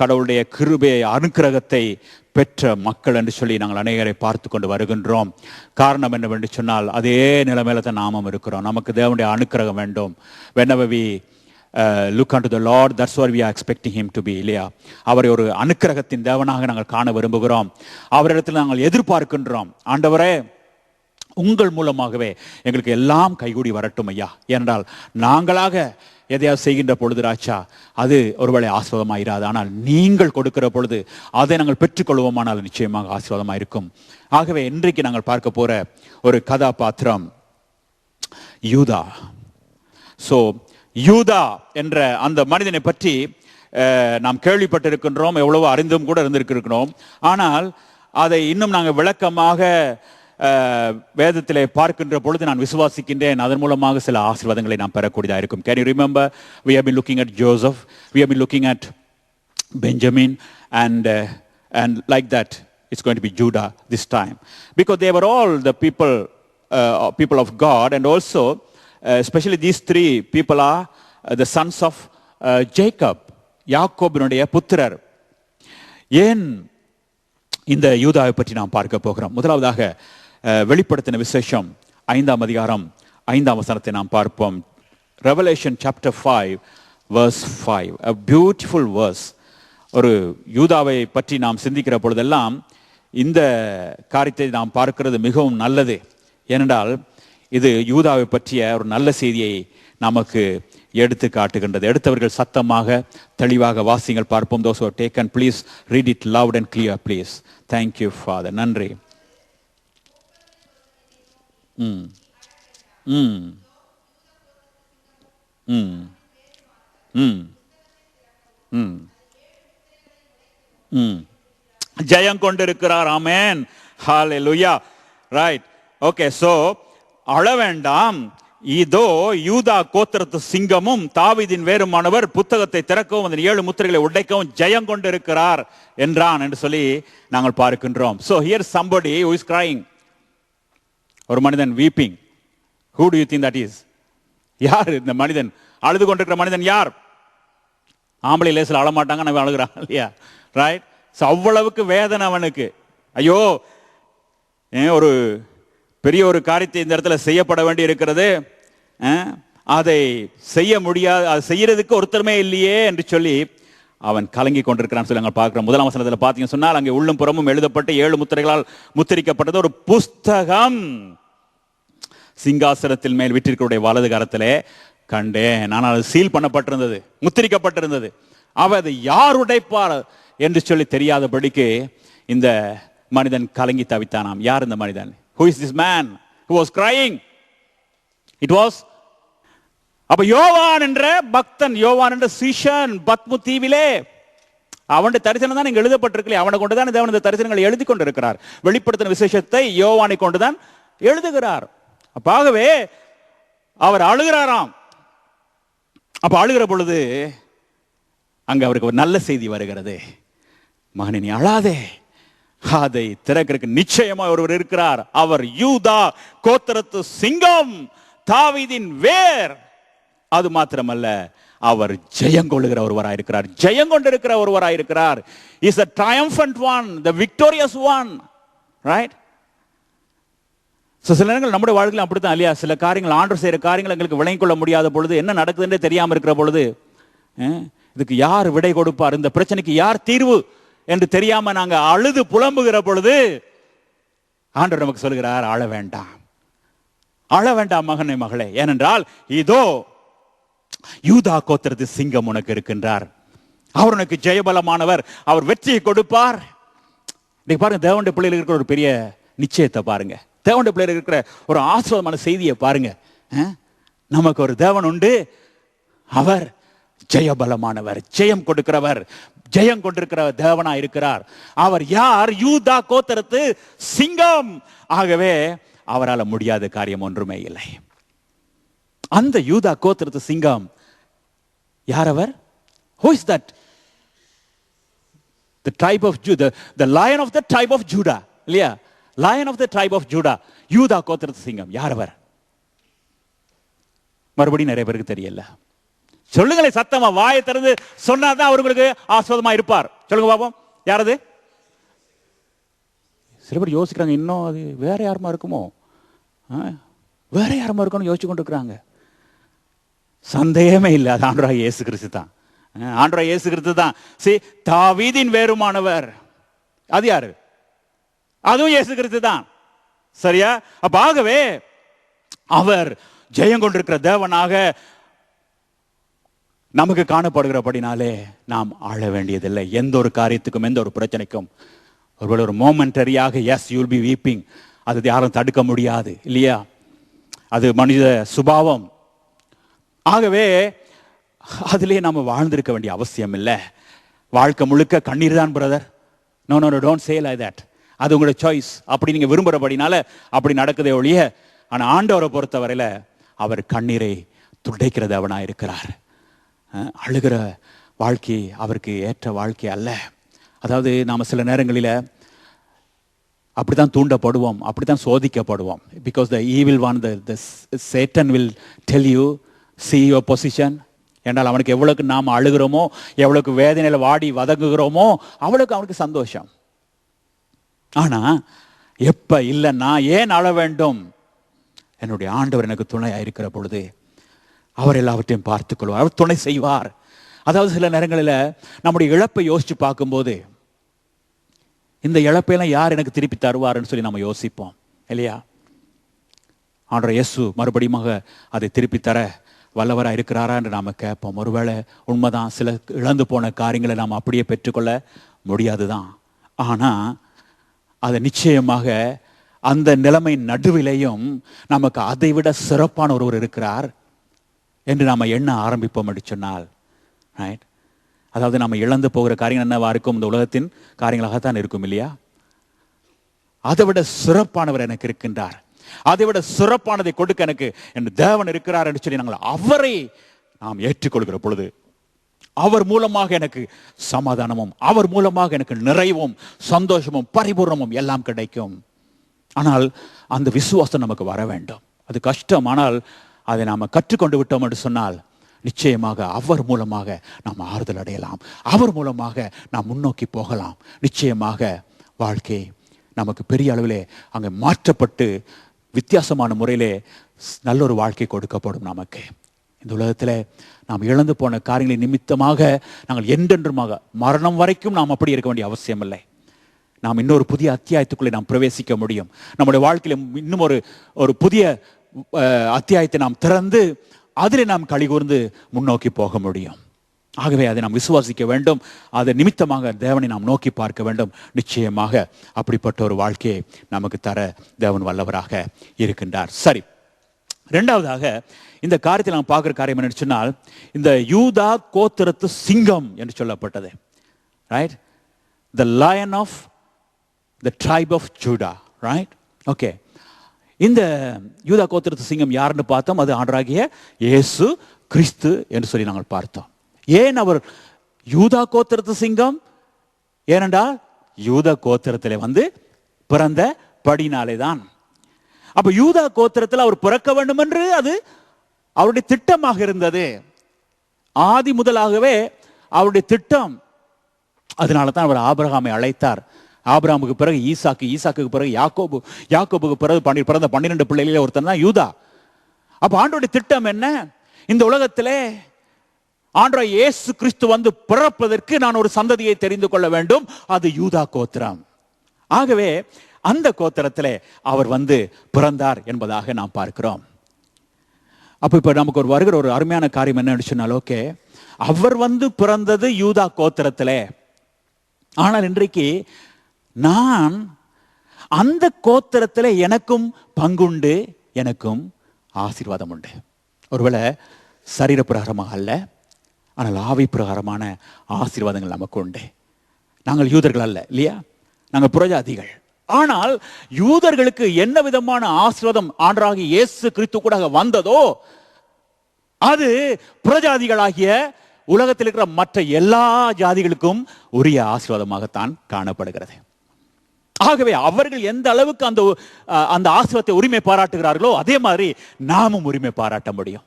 கடவுளுடைய கிருபையை அனுக்கிரகத்தை பெற்ற மக்கள் என்று சொல்லி நாங்கள் அநேகரை பார்த்து கொண்டு வருகின்றோம். காரணம் என்னவென்று சொன்னால் அதே நிலைமையில தான் நாமும் இருக்கிறோம். நமக்கு தேவனுடைய அனுக்கிரகம் வேண்டும். Whenever look and to the lord that's where we are expecting him to be இல்லையா? அவரை ஒரு அனுக்கிரகத்தின் தேவனாக நாங்கள் காண விரும்புகிறோம். அவரிடத்தில் நாங்கள் எதிர்பார்க்கின்றோம். ஆண்டவரே உங்கள் மூலமாகவே எங்களுக்கு எல்லாம் கைகூடி வரட்டும் ஐயா. ஏனென்றால் நாங்களாக எதையாவது செய்கின்ற பொழுது ராச்சா அது ஒருவேளை ஆசிர்வாதமாயிராது ஆனால் நீங்கள் கொடுக்கிற பொழுது அதை நாங்கள் பெற்றுக்கொள்வோமானால் நிச்சயமாக ஆசீர்வாதமாக இருக்கும் ஆகவே இன்றைக்கு நாங்கள் பார்க்க போற ஒரு கதாபாத்திரம் யூதா. ஸோ யூதா என்ற அந்த மனிதனை பற்றி நாம் கேள்விப்பட்டிருக்கின்றோம் எவ்வளவோ அறிந்தும் கூட இருந்திருக்கிறோம் ஆனால் அதை இன்னும் நாங்கள் விளக்கமாக வேதத்திலே பார்க்கின்ற பொழுது நான் விசுவாசிக்கின்றேன் அதன் மூலமாக சில ஆசீர்வாதங்களை நாம் பெறக்கூடியதாக இருக்கும் can you remember we have been looking at Joseph we have been looking at Benjamin and and like that it's going to be Judah this time because they are all the people people of God and also specially these three people are the sons of Jacob யாக்கோபினுடைய புத்திரர் ஏன் இந்த யூதாவை பற்றி நாம் பார்க்க போகிறோம் முதலாவதாக வெளிப்படுத்தின விசேஷம் ஐந்தாம் அதிகாரம் ஐந்தாம் வசனத்தை நாம் பார்ப்போம். Revelation chapter five verse five a beautiful verse ஒரு யூதாவை பற்றி நாம் சிந்திக்கிற பொழுதெல்லாம் இந்த காரியத்தை நாம் பார்க்கிறது மிகவும் நல்லது. ஏனென்றால் இது யூதாவை பற்றிய ஒரு நல்ல செய்தியை நமக்கு எடுத்து காட்டுகின்றது. எடுத்தவர்கள் சத்தமாக தெளிவாக வாசிங்கள். பார்ப்போம். Those taken please read it loud and clear please thank you father நன்றி. ம். ம். ம். ம். ம். ம். ஜெயம் கொண்டிருக்கிறார். Amen. Hallelujah right okay so அழ வேண்டாம் இதோ யூதா கோத்திரத்து சிங்கமும் தாவிதியின் வேறு மாணவர் புத்தகத்தை திறக்கவும் அதன் ஏழு முத்திரைகளை உடைக்கவும் ஜெயம் கொண்டிருக்கிறார் என்றான் என்று சொல்லி நாங்கள் பார்க்கின்றோம். So here somebody who is crying ஒரு மனிதன் weeping who do you think that is யார்? இந்த மனிதன். அழுது கொண்டிருக்கிற மனிதன் யார்? ஆம்பளை லேசில் அழமாட்டாங்க நம்ம அழுகிறான் இல்லையா? ரைட் ஸோ அவ்வளவுக்கு வேதனை அவனுக்கு. ஐயோ ஏன் ஒரு பெரிய ஒரு காரியத்தை இந்த இடத்துல செய்யப்பட வேண்டி இருக்கிறது. அதை செய்ய முடியாது அது செய்யறதுக்கு ஒருத்தருமே இல்லையே என்று சொல்லி அவன் கலங்கி கொண்டிருக்கிறான் சொல்லி நாங்கள் பார்க்குறோம். முதலாம் வசனத்தில் பார்த்தீங்கன்னு சொன்னால் அங்கே உள்ளும் புறமும் எழுதப்பட்டு ஏழு முத்திரைகளால் முத்திரிக்கப்பட்டது ஒரு புஸ்தகம். சிங்காசனத்தில் மேல் வீட்டிற்குடைய வலது கரத்திலே கண்டேன். ஆனால் அது சீல் பண்ணப்பட்டிருந்தது முத்திரிக்கப்பட்டிருந்தது. அவ அதை யார் உடைப்பார் என்று சொல்லி தெரியாதபடிக்கு இந்த மனிதன் கலங்கி தவித்தானாம். யார் இந்த மனிதன்? Who is this man who was crying it was அப்ப யோவான் என்ற பக்தன் யோவான் என்ற சிஷன் பத்மு தீவிலே. அவனுடைய தரிசனம் தான் இங்க எழுதப்பட்டிருக்கலையே அவனை கொண்டுதான் தேவன் இந்த தரிசனங்களை எழுதி கொண்டிருக்கிறார். வெளிப்படுத்தின விசேஷத்தை யோவானை கொண்டுதான் எழுதுகிறார். அப்பாகவே அவர் அழுகிறாராம். அப்ப அழுகிற பொழுது அங்க அவருக்கு ஒரு நல்ல செய்தி வருகிறது. மகனே நீ அழாதே. அதை திறக்கிறதுக்கு நிச்சயமா ஒருவர் இருக்கிறார். அவர் யூதா கோத்திரத்து சிங்கம் தாவிதின் வேர். அது மாத்திரமல்ல அவர் ஜெயம் ஒருவராக இருக்கிறார். ஜெயம் கொண்டிருக்கிற ஒருவராக இருக்கிறார். Is a triumphant one the victorious one right so சில நேரங்கள் நம்முடைய வாழ்க்கையில் அப்படித்தான் இல்லையா? சில காரியங்கள் ஆண்டர் செய்கிற காரியங்கள் எங்களுக்கு விளங்கிக் கொள்ள முடியாத பொழுது என்ன நடக்குதுன்றே தெரியாமல் இருக்கிற பொழுது இதுக்கு யார் விடை கொடுப்பார்? இந்த பிரச்சனைக்கு யார் தீர்வு என்று தெரியாம நாங்க அழுது புலம்புகிற பொழுது ஆண்டவர் நமக்கு சொல்கிறார் அழ வேண்டாம். அழ வேண்டாம் மகனே மகளே. ஏனென்றால் இதோ யூதா கோத்திரத்து சிங்கம் உனக்கு இருக்கின்றார். அவர் உனக்கு ஜெயபலமானவர். அவர் வெற்றியை கொடுப்பார். இன்னைக்கு பாருங்க தேவனுடைய பிள்ளைகள் இருக்கிற ஒரு பெரிய நிச்சயத்தை பாருங்க. தேவனுடைய பிள்ளைகள் இருக்கிற ஒரு ஆசிர்வாதமான செய்தியை பாருங்க. நமக்கு ஒரு தேவன் உண்டு. அவர் ஜெயபலமானவர் ஜெயம் கொடுக்கிறவர் ஜெயம் கொண்டிருக்கிற தேவனா இருக்கிறார். அவர் யார்? யூதா கோத்தரத்து சிங்கம். ஆகவே அவரால் முடியாத காரியம் ஒன்றுமே இல்லை. அந்த யூதா கோத்திரத்து சிங்கம் யார் அவர்? Who is that the tribe of Judah, the lion of the tribe of Judah, இல்லையா? Lion of the tribe of Judah யூதா கோத்திரத்து சிங்கம் யார் அவர் மறுபடியும் நிறைய பேருக்கு தெரியல. சொல்லுங்களேன் சத்தமா வாயை திறந்து சொன்னாதான் அவர்களுக்கு ஆஸ்வதமா இருப்பார். சொல்லுங்க பாப்போம். யாரது? சில பேர் யோசிக்கிறாங்க இன்னும் அது வேற யாருமா இருக்குமோ? வேற யாருமா இருக்கும்னு யோசிச்சு கொண்டு இருக்கிறாங்க சந்தேகமே இல்லை அது ஆண்டவராக இயேசு கிறிஸ்து தான். ஆ, இயேசு கிறிஸ்து தான். சி தாவீதின் வேறுமானவர். அது யாரு? அதுவும் இயேசு கிறிஸ்து தான். சரியா? அப்ப ஆகவே அவர் ஜெயம் கொண்டிருக்கிற தேவனாக நமக்கு காணப்படுகிறபடினாலே நாம் ஆள வேண்டியதில்லை. எந்த ஒரு காரியத்துக்கும் எந்த ஒரு பிரச்சனைக்கும். ஒருவேளை ஒரு மோமெண்டரியாக எஸ் யூல் பி வீப்பிங் அது யாரும் தடுக்க முடியாது இல்லையா? அது மனித சுபாவம். ஆகவே அதிலே நம்ம வாழ்ந்திருக்க வேண்டிய அவசியம் இல்லை வாழ்க்கை முழுக்க கண்ணீர் தான் brother no no don't say I that அது உங்களோட சாய்ஸ் அப்படி நீங்க விரும்புகிறபடினால அப்படி நடக்குதே ஒழிய ஆனா ஆண்டவரை பொறுத்தவரையில அவர் கண்ணீரை துடைக்கிறது அவனா இருக்கிறார் அழுகிற வாழ்க்கை அவருக்கு ஏற்ற வாழ்க்கை அல்ல. அதாவது நாம் சில நேரங்களில் அப்படி தான் தூண்டப்படுவோம் அப்படி தான் சோதிக்கப்படுவோம் because the evil one the Satan will tell you see your position என்றால் அவனுக்கு எவ்வளோக்கு நாம் அழுகிறோமோ எவ்வளோக்கு வேதனையில் வாடி வதங்குகிறோமோ அவளுக்கு அவனுக்கு சந்தோஷம். ஆனால் எப்போ இல்லை நான் ஏன் அழ வேண்டும்? என்னுடைய ஆண்டவர் எனக்கு துணையாக இருக்கிற பொழுது அவர் எல்லாவற்றையும் பார்த்துக்கொள்வார் அவர் துணை செய்வார். அதாவது சில நேரங்களில் நம்முடைய இழப்பை யோசித்து பார்க்கும்போது இந்த இழப்பையெல்லாம் யார் எனக்கு திருப்பி தருவாருன்னு சொல்லி நம்ம யோசிப்போம் இல்லையா? ஆண்டர் இயேசு மறுபடியும் அதை திருப்பி தர வல்லவராக இருக்கிறாரா என்று நாம் கேட்போம். ஒருவேளை உண்மைதான் சில இழந்து போன காரியங்களை நாம் அப்படியே பெற்றுக்கொள்ள முடியாது தான் ஆனால் அது நிச்சயமாக அந்த நிலைமை நடுவிலையும் நமக்கு அதை விட சிறப்பான ஒருவர் இருக்கிறார் என்று நாம் எண்ண ஆரம்பிப்போம் என்று சொன்னால் ரைட் அதாவது நம்ம இழந்து போகிற காரியங்கள் என்னவா இருக்கும்? இந்த உலகத்தின் காரியங்களாகத்தான் இருக்கும் இல்லையா? அதை விட சிறப்பானவர் எனக்கு இருக்கின்றார். அதை விட சிறப்பானதை கொடுக்க எனக்கு என் தேவன் இருக்கிறார் என்று சொல்லி நாங்கள் அவரை நாம் ஏற்றுக்கொள்கிற பொழுது அவர் மூலமாக எனக்கு சமாதானமும் அவர் மூலமாக எனக்கு நிறைவும் சந்தோஷமும் பரிபூர்ணமும் எல்லாம் கிடைக்கும். ஆனால் அந்த விசுவாசம் நமக்கு வர வேண்டும். அது கஷ்டம் ஆனால் அதை நாம் கற்றுக்கொண்டு விட்டோம் என்று சொன்னால் நிச்சயமாக அவர் மூலமாக நாம் ஆறுதல் அடையலாம். அவர் மூலமாக நாம் முன்னோக்கி போகலாம். நிச்சயமாக வாழ்க்கை நமக்கு பெரிய அளவிலே அங்கே மாற்றப்பட்டு வித்தியாசமான முறையிலே ஸ்- நல்ல ஒரு வாழ்க்கை கொடுக்கப்படும் நமக்கு. இந்த உலகத்தில் நாம் இழந்து போன காரியங்களின் நிமித்தமாக நாங்கள் என்றென்றுமாக மரணம் வரைக்கும் நாம் அப்படி இருக்க வேண்டிய அவசியம் இல்லை நாம் இன்னொரு புதிய அத்தியாயத்துக்குள்ளே நாம் பிரவேசிக்க முடியும். நம்முடைய வாழ்க்கையில் இன்னும் ஒரு ஒரு புதிய அத்தியாயத்தை நாம் திறந்து அதில் நாம் கழிகூர்ந்து முன்னோக்கி போக முடியும். ஆகவே அதை நாம் விசுவாசிக்க வேண்டும். அதை நிமித்தமாக தேவனை நாம் நோக்கி பார்க்க வேண்டும். நிச்சயமாக அப்படிப்பட்ட ஒரு வாழ்க்கையை நமக்கு தர தேவன் வல்லவராக இருக்கின்றார். சரி. ரெண்டாவதாக இந்த காரியத்தில் நாம் பார்க்குற காரியம் என்ன சொன்னால் இந்த யூதா கோத்திரத்து சிங்கம் என்று சொல்லப்பட்டது. Right the lion of the tribe of Judah right okay இந்த யூதா கோத்திரத்து சிங்கம் யாருன்னு பார்த்தோம்? அது ஆண்டராகிய இயேசு கிறிஸ்து என்று சொல்லி நாங்கள் பார்த்தோம். ஏன் அவர் யூதா கோத்திரத்து சிங்கம்? ஏனென்றால் யூதா கோத்திரத்தில் வந்து பிறந்த படினாலே தான். அப்ப யூதா கோத்திரத்தில் அவர் பிறக்க வேண்டும் என்று அது அவருடைய திட்டமாக இருந்தது. ஆதி முதலாகவே அவருடைய திட்டம். அதனால தான் அவர் ஆபிரகாமை அழைத்தார். ஆபிரகாமுக்கு பிறகு ஈசாக்கு ஈசாக்குக்கு பிறகு யாக்கோபு யாக்கோபுக்கு பிறகு பன்னி பிறந்த பன்னிரெண்டு பிள்ளைகளில் ஒருத்தன் தான் யூதா. அப்ப ஆண்டோடைய திட்டம் என்ன? இந்த உலகத்திலே ஆண்டோ இயேசு கிறிஸ்து வந்து பிறப்பதற்கு நான் ஒரு சந்ததியை தெரிந்து கொள்ள வேண்டும். அது யூதா கோத்திரம். ஆகவே அந்த கோத்திரத்தில் அவர் வந்து பிறந்தார் என்பதாக நாம் பார்க்கிறோம். அப்போ இப்போ நமக்கு ஒரு வருகிற ஒரு அருமையான காரியம் என்ன சொன்னால் ஓகே அவர் வந்து பிறந்தது யூதா கோத்திரத்தில். ஆனால் இன்றைக்கு நான் அந்த கோத்திரத்தில் எனக்கும் பங்குண்டு எனக்கும் ஆசீர்வாதம் உண்டு. ஒருவேளை சரீர பிரகாரமாக அல்ல ஆனால் ஆவி பிரகாரமான ஆசீர்வாதங்கள் நமக்கு உண்டு. நாங்கள் யூதர்கள் அல்ல இல்லையா? நாங்கள் புரஜாதிகள். ஆனால் யூதர்களுக்கு என்ன விதமான ஆசீர்வாதம் ஆண்டராகி இயேசு கிறிஸ்து கூட வந்ததோ அது புறஜாதிகளாகிய உலகத்தில் இருக்கிற மற்ற எல்லா ஜாதிகளுக்கும் உரிய ஆசீர்வாதமாகத்தான் காணப்படுகிறது. ஆகவே அவர்கள் எந்த அளவுக்கு அந்த அந்த ஆசிரத்தை உரிமை பாராட்டுகிறார்களோ அதே மாதிரி நாமும் உரிமை பாராட்ட முடியும்.